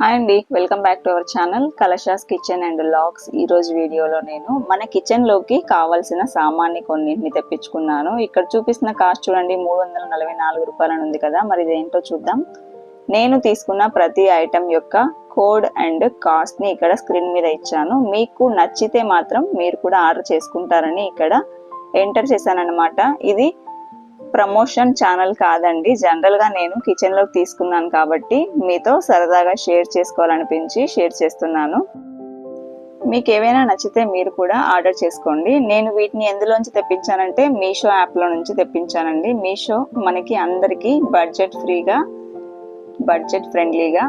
Hi అండి welcome back to our channel Kalasha's kitchen and logs ఈరోజు వీడియోలో నేను మన కిచెన్లోకి కావాల్సిన సామాన్ని కొన్నింటిని తెప్పించుకున్నాను. ఇక్కడ చూపిస్తున్న కాస్ట్ చూడండి మూడు వందల నలభై నాలుగు రూపాయలని ఉంది కదా మరి ఇదేంటో చూద్దాం. నేను తీసుకున్న ప్రతి ఐటెం యొక్క కోడ్ అండ్ కాస్ట్ని ఇక్కడ స్క్రీన్ మీద ఇచ్చాను. మీకు నచ్చితే మాత్రం మీరు కూడా ఆర్డర్ చేసుకుంటారని ఇక్కడ ఎంటర్ చేశానన్నమాట. ఇది ప్రమోషన్ ఛానల్ కాదండి. జనరల్గా నేను కిచెన్లోకి తీసుకున్నాను కాబట్టి మీతో సరదాగా షేర్ చేసుకోవాలనిపించి షేర్ చేస్తున్నాను. మీకు ఏవైనా నచ్చితే మీరు కూడా ఆర్డర్ చేసుకోండి. నేను వీటిని ఎందులోంచి తెప్పించానంటే మీషో యాప్లో నుంచి తెప్పించానండి. మీషో మనకి అందరికీ బడ్జెట్ ఫ్రీగా బడ్జెట్ ఫ్రెండ్లీగా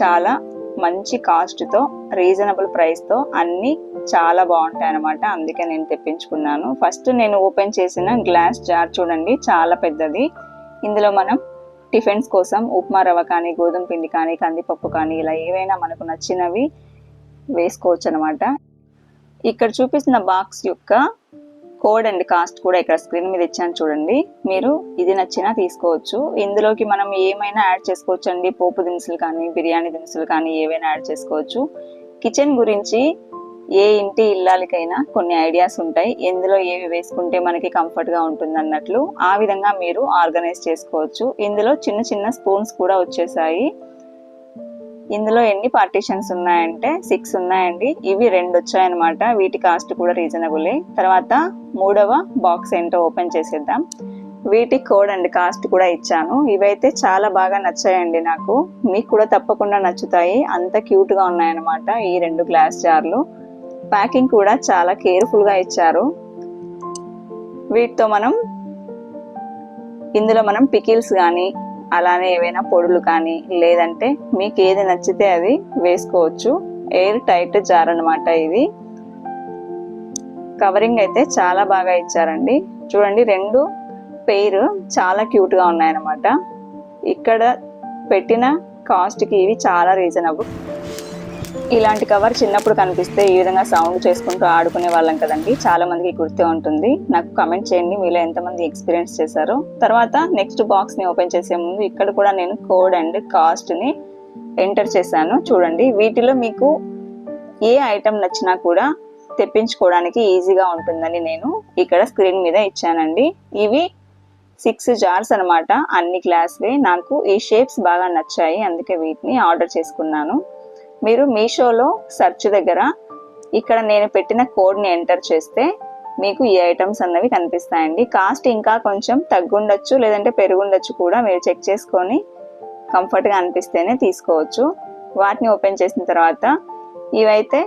చాలా మంచి కాస్ట్తో రీజనబుల్ ప్రైస్తో అన్నీ చాలా బాగుంటాయి అనమాట అందుకే నేను తెప్పించుకున్నాను. ఫస్ట్ నేను ఓపెన్ చేసిన గ్లాస్ జార్ చూడండి చాలా పెద్దది. ఇందులో మనం టిఫిన్స్ కోసం ఉప్మా రవ్వ కానీ గోధుమ పిండి కానీ కందిపప్పు కానీ ఇలా ఏవైనా మనకు నచ్చినవి వేసుకోవచ్చు అనమాట ఇక్కడ చూపిస్తున్న బాక్స్ యొక్క కోడ్ అండ్ కాస్ట్ కూడా ఇక్కడ స్క్రీన్ మీద ఇచ్చాను చూడండి. మీరు ఇది నచ్చినా తీసుకోవచ్చు. ఇందులోకి మనం ఏమైనా యాడ్ చేసుకోవచ్చు అండి పోపు దినుసులు కానీ బిర్యానీ దినుసులు కానీ ఏవైనా యాడ్ చేసుకోవచ్చు. కిచెన్ గురించి ఏ ఇంటి ఇల్లాలకైనా కొన్ని ఐడియాస్ ఉంటాయి. ఎందులో ఏవి వేసుకుంటే మనకి కంఫర్ట్గా ఉంటుంది అన్నట్లు ఆ విధంగా మీరు ఆర్గనైజ్ చేసుకోవచ్చు. ఇందులో చిన్న చిన్న స్పూన్స్ కూడా వచ్చేసాయి. ఇందులో ఎన్ని పార్టీషన్స్ ఉన్నాయంటే సిక్స్ ఉన్నాయండి. ఇవి రెండు వచ్చాయన్నమాట. వీటి కాస్ట్ కూడా రీజనబులే తర్వాత మూడవ బాక్స్ ఏంటో ఓపెన్ చేసేద్దాం. వీటి కోడ్ అండ్ కాస్ట్ కూడా ఇచ్చాను. ఇవైతే చాలా బాగా నచ్చాయండి నాకు. మీకు కూడా తప్పకుండా నచ్చుతాయి. అంత క్యూట్గా ఉన్నాయన్నమాట ఈ రెండు గ్లాస్ జార్లు ప్యాకింగ్ కూడా చాలా కేర్ఫుల్గా ఇచ్చారు. వీటితో మనం ఇందులో మనం పికిల్స్ కానీ అలానే ఏవైనా పొడులు కానీ లేదంటే మీకు ఏది నచ్చితే అది వేసుకోవచ్చు. ఎయిర్ టైట్ జార్ అనమాట ఇది. కవరింగ్ అయితే చాలా బాగా ఇచ్చారండి. చూడండి రెండు పెయిర్ చాలా క్యూట్గా ఉన్నాయన్నమాట. ఇక్కడ పెట్టిన కాస్ట్కి ఇవి చాలా రీజనబుల్ ఇలాంటి కవర్ చిన్నప్పుడు కనిపిస్తే ఈ విధంగా సౌండ్ చేసుకుంటూ ఆడుకునే వాళ్ళం కదండి. చాలా మందికి గుర్తే ఉంటుంది. నాకు కమెంట్ చేయండి. మీలో ఎంతమంది ఎక్స్పీరియన్స్ చేశారో. తర్వాత నెక్స్ట్ బాక్స్ని ఓపెన్ చేసే ముందు ఇక్కడ కూడా నేను కోడ్ అండ్ కాస్ట్ని ఎంటర్ చేశాను. చూడండి. వీటిలో మీకు ఏ ఐటెం నచ్చినా కూడా తెప్పించుకోవడానికి ఈజీగా ఉంటుందని నేను ఇక్కడ స్క్రీన్ మీద ఇచ్చానండి. ఇవి సిక్స్ జార్స్ అనమాట అన్ని క్లాస్వే నాకు ఈ షేప్స్ బాగా నచ్చాయి. అందుకే వీటిని ఆర్డర్ చేసుకున్నాను. మీరు మీషోలో సెర్చ్ దగ్గర ఇక్కడ నేను పెట్టిన కోడ్ని ఎంటర్ చేస్తే మీకు ఈ ఐటమ్స్ అన్నవి కనిపిస్తాయండి. కాస్ట్ ఇంకా కొంచెం తగ్గుండొచ్చు లేదంటే పెరుగుండొచ్చు కూడా మీరు చెక్ చేసుకొని కంఫర్ట్గా అనిపిస్తేనే తీసుకోవచ్చు. వాటిని ఓపెన్ చేసిన తర్వాత ఇవైతే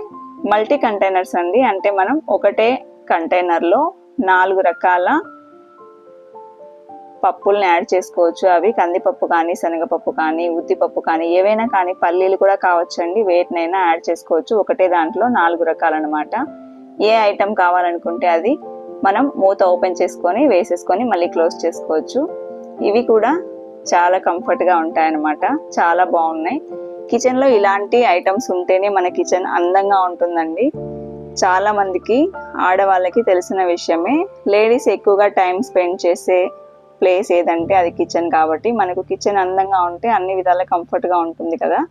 మల్టీ కంటైనర్స్ అండి. అంటే మనం ఒకటే కంటైనర్లో నాలుగు రకాల పప్పుల్ని యాడ్ చేసుకోవచ్చు. అవి కందిపప్పు కానీ శనగపప్పు కానీ ఉద్దిపప్పు కానీ ఏవైనా కానీ పల్లీలు కూడా కావచ్చండి. వేటినైనా యాడ్ చేసుకోవచ్చు. ఒకటే దాంట్లో నాలుగు రకాలన్నమాట. ఏ ఐటెం కావాలనుకుంటే అది మనం మూత ఓపెన్ చేసుకొని వేసేసుకొని మళ్ళీ క్లోజ్ చేసుకోవచ్చు. ఇవి కూడా చాలా కంఫర్ట్గా ఉంటాయన్నమాట. చాలా బాగున్నాయి. కిచెన్లో ఇలాంటి ఐటమ్స్ ఉంటేనే మన కిచెన్ అందంగా ఉంటుందండి. చాలామందికి ఆడవాళ్ళకి తెలిసిన విషయమే. లేడీస్ ఎక్కువగా టైం స్పెండ్ చేసే ప్లేస్ ఏదంటే అది కిచెన్ కాబట్టి మనకు కిచెన్ అందంగా ఉంటే అన్ని విధాల కంఫర్ట్గా ఉంటుంది కదా.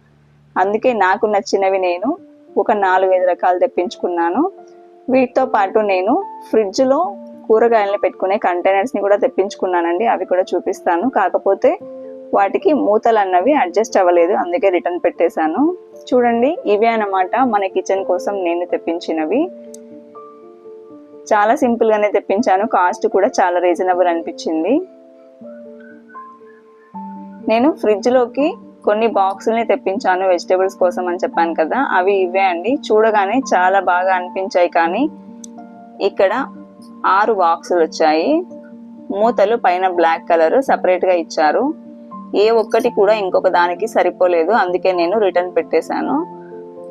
అందుకే నాకు నచ్చినవి నేను ఒక నాలుగైదు రకాలు తెప్పించుకున్నాను. వీటితో పాటు నేను ఫ్రిడ్జ్లో కూరగాయలను పెట్టుకునే కంటైనర్స్ని కూడా తెప్పించుకున్నానండి. అవి కూడా చూపిస్తాను. కాకపోతే వాటికి మూతలు అన్నవి అడ్జస్ట్ అవ్వలేదు. అందుకే రిటర్న్ పెట్టేశాను. చూడండి ఇవే అన్నమాట మన కిచెన్ కోసం నేను తెప్పించినవి. చాలా సింపుల్గానే తెప్పించాను. కాస్ట్ కూడా చాలా రీజనబుల్ అనిపించింది. నేను ఫ్రిడ్జ్లోకి కొన్ని బాక్సుల్ని తెప్పించాను వెజిటేబుల్స్ కోసం అని చెప్పాను కదా అవి ఇవే అండి. చూడగానే చాలా బాగా అనిపించాయి కానీ ఇక్కడ ఆరు బాక్సులు వచ్చాయి. మూతలు పైన బ్లాక్ కలర్ సపరేట్గా ఇచ్చారు. ఏ ఒక్కటి కూడా ఇంకొక దానికి సరిపోలేదు అందుకే నేను రిటర్న్ పెట్టేశాను.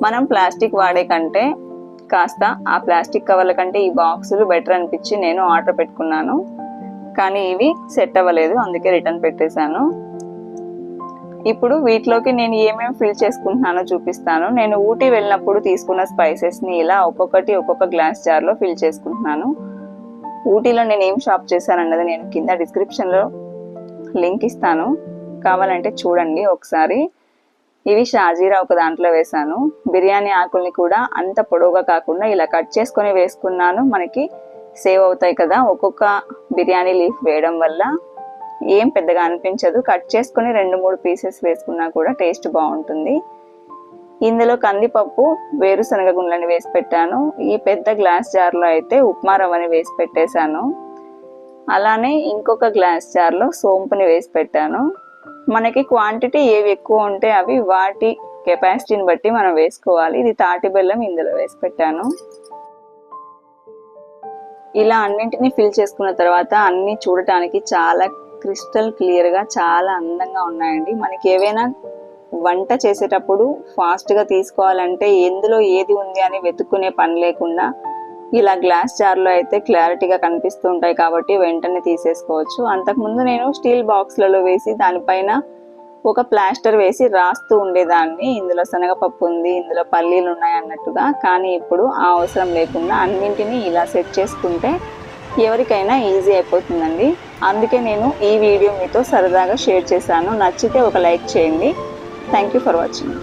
మనం ప్లాస్టిక్ వాడే కంటే కాస్త ఆ ప్లాస్టిక్ కవర్ల కంటే ఈ బాక్సులు బెటర్ అనిపించి నేను ఆర్డర్ పెట్టుకున్నాను. కానీ ఇవి సెట్ అవ్వలేదు అందుకే రిటర్న్ పెట్టేశాను. ఇప్పుడు వీటిలోకి నేను ఏమేమి ఫిల్ చేసుకుంటున్నానో చూపిస్తాను. నేను ఊటీ వెళ్ళినప్పుడు తీసుకున్న స్పైసెస్ని ఇలా ఒక్కొక్కటి ఒక్కొక్క గ్లాస్ జార్లో ఫిల్ చేసుకుంటున్నాను. ఊటీలో నేను ఏం షాప్ చేశానన్నది నేను కింద డిస్క్రిప్షన్లో లింక్ ఇస్తాను. కావాలంటే చూడండి ఒకసారి. ఇవి షాజీరా ఒక దాంట్లో వేసాను బిర్యానీ ఆకుల్ని కూడా అంత పొడవుగా కాకుండా ఇలా కట్ చేసుకొని వేసుకున్నాను. మనకి సేవ్ అవుతాయి కదా ఒక్కొక్క బిర్యానీ లీఫ్ వేయడం వల్ల. ఏం పెద్దగా అనిపించదు. కట్ చేసుకొని రెండు మూడు పీసెస్ వేసుకున్నా కూడా టేస్ట్ బాగుంటుంది. ఇందులో కందిపప్పు వేరుశనగ గుండ్లని వేసి పెట్టాను. ఈ పెద్ద గ్లాస్ జార్లో అయితే ఉప్మా రవ్వని వేసి పెట్టేశాను. అలానే ఇంకొక గ్లాస్ జార్లో సోంపుని వేసి పెట్టాను. మనకి క్వాంటిటీ ఏవి ఎక్కువ ఉంటే అవి వాటి కెపాసిటీని బట్టి మనం వేసుకోవాలి. ఇది తాటి బెల్లం ఇందులో వేసి పెట్టాను. ఇలా అన్నింటినీ ఫిల్ చేసుకున్న తర్వాత అన్ని చూడటానికి చాలా క్రిస్టల్ క్లియర్గా చాలా అందంగా ఉన్నాయండి. మనకి ఏవైనా వంట చేసేటప్పుడు ఫాస్ట్గా తీసుకోవాలంటే ఎందులో ఏది ఉంది అని వెతుక్కునే పని లేకుండా ఇలా గ్లాస్ జార్లో అయితే క్లారిటీగా కనిపిస్తూ ఉంటాయి కాబట్టి వెంటనే తీసేసుకోవచ్చు. అంతకుముందు నేను స్టీల్ బాక్స్లలో వేసి దానిపైన ఒక ప్లాస్టర్ వేసి రాస్తూ ఉండేదాన్ని. ఇందులో శనగపప్పు ఉంది ఇందులో పల్లీలు ఉన్నాయి అన్నట్టుగా. కానీ ఇప్పుడు ఆ అవసరం లేకుండా అన్నింటినీ ఇలా సెట్ చేసుకుంటే ఎవరికైనా ఈజీ అయిపోతుందండి. అందుకే నేను ఈ వీడియో మీతో సరదాగా షేర్ చేశాను. నచ్చితే ఒక లైక్ చేయండి. Thank you for watching